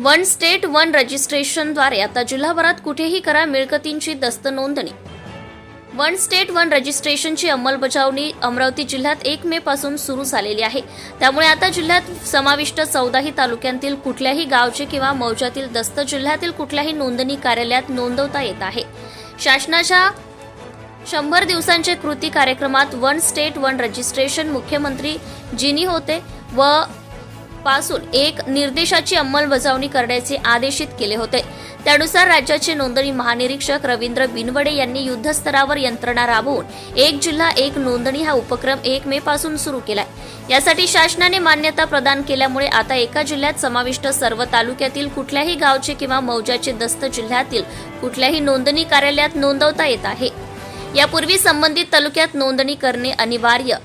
One state one रजिस्ट्रेशनद्वारे आता जिल्हाभरात कुठेही करा मिळकतींची दस्त नोंदणी. वन स्टेट वन रजिस्ट्रेशनची अंमलबजावणी अमरावती जिल्ह्यात एक मे पासून सुरू झालेली आहे. त्यामुळे आता जिल्ह्यात समाविष्ट चौदाही तालुक्यांतील कुठल्याही गावचे किंवा मौजातील दस्त जिल्ह्यातील कुठल्याही नोंदणी कार्यालयात नोंदवता येत आहे. शासनाच्या शंभर दिवसांचे कृती कार्यक्रमात वन स्टेट वन रजिस्ट्रेशन मुख्यमंत्री जिनी होते व पासून एक निर्देशाची अंमलबजावणी करण्याचे आदेशित केले होते. त्यानुसार राज्याचे नोंदणी महानिरीक्षक रवींद्र बिनवडे यांनी युद्धस्तरावर यंत्रणा राबवून एक जिल्हा एक नोंदणी हा उपक्रम एक मे पासून सुरू केलाय. यासाठी शासनाने मान्यता प्रदान केल्यामुळे आता एका जिल्ह्यात समाविष्ट सर्व तालुक्यातील कुठल्याही गावचे किंवा मौजाचे दस्त जिल्ह्यातील कुठल्याही नोंदणी कार्यालयात नोंदवता येत आहे. यापूर्वी संबंधित तालुक्यात नोंदणी करणे अनिवार्य.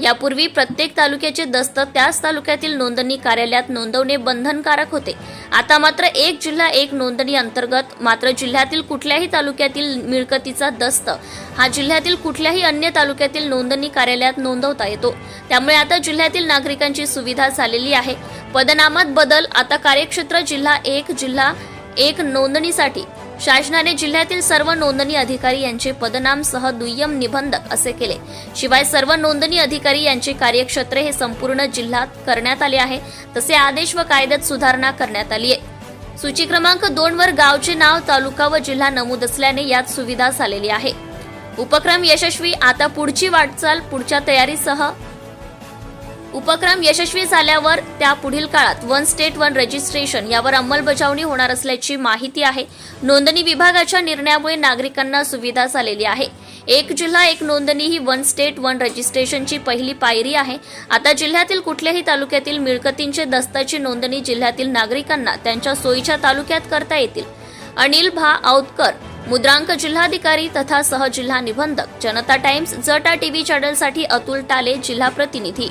यापूर्वी प्रत्येक तालुक्याचे दस्त त्याच तालुक्यातील नोंदणी कार्यालयात नोंदवणे बंधनकारक होते. आता मात्र एक जिल्हा एक नोंदणी अंतर्गत मात्र जिल्ह्यातील कुठल्याही तालुक्यातील मिळकतीचा दस्त हा जिल्ह्यातील कुठल्याही अन्य तालुक्यातील नोंदणी कार्यालयात नोंदवता येतो. त्यामुळे आता जिल्ह्यातील नागरिकांची सुविधा झालेली आहे. पदनामात बदल आता कार्यक्षेत्र जिल्हा एक जिल्हा एक नोंदणीसाठी शासनाने जिल्ह्यातील सर्व नोंदणी अधिकारी यांचे पदनाम सह दुय्यम निबंधक असे केले. शिवाय सर्व नोंदणी अधिकारी यांचे कार्यक्षेत्र हे संपूर्ण जिल्ह्यात करण्यात आले आहे. तसे आदेश व कायद्यात सुधारणा करण्यात आली आहे. सूची क्रमांक दोन वर गावचे नाव तालुका व जिल्हा नमूद असल्याने यात सुविधा झालेली आहे. उपक्रम यशस्वी आता पुढची वाटचाल पुढच्या तयारीसह उपक्रम यशस्वी झाल्यावर त्या पुढील काळात वन स्टेट वन रजिस्ट्रेशन यावर अंमलबजावणी होणार असल्याची माहिती आहे. नोंदणी विभागाच्या निर्णयामुळे नागरिकांना सुविधा झालेली आहे. एक जिल्हा एक नोंदणी ही वन स्टेट वन रजिस्ट्रेशनची पहिली पायरी आहे. आता जिल्ह्यातील कुठल्याही तालुक्यातील मिळकतींचे दस्ताची नोंदणी जिल्ह्यातील नागरिकांना त्यांच्या सोयीच्या तालुक्यात करता येतील. अनिल भा. औतकर मुद्रांक जिल्हाधिकारी तथा सहजिल्हा निबंधक जनता टाइम्स जटा टीव्ही चॅनलसाठी अतुल टाले जिल्हा प्रतिनिधी.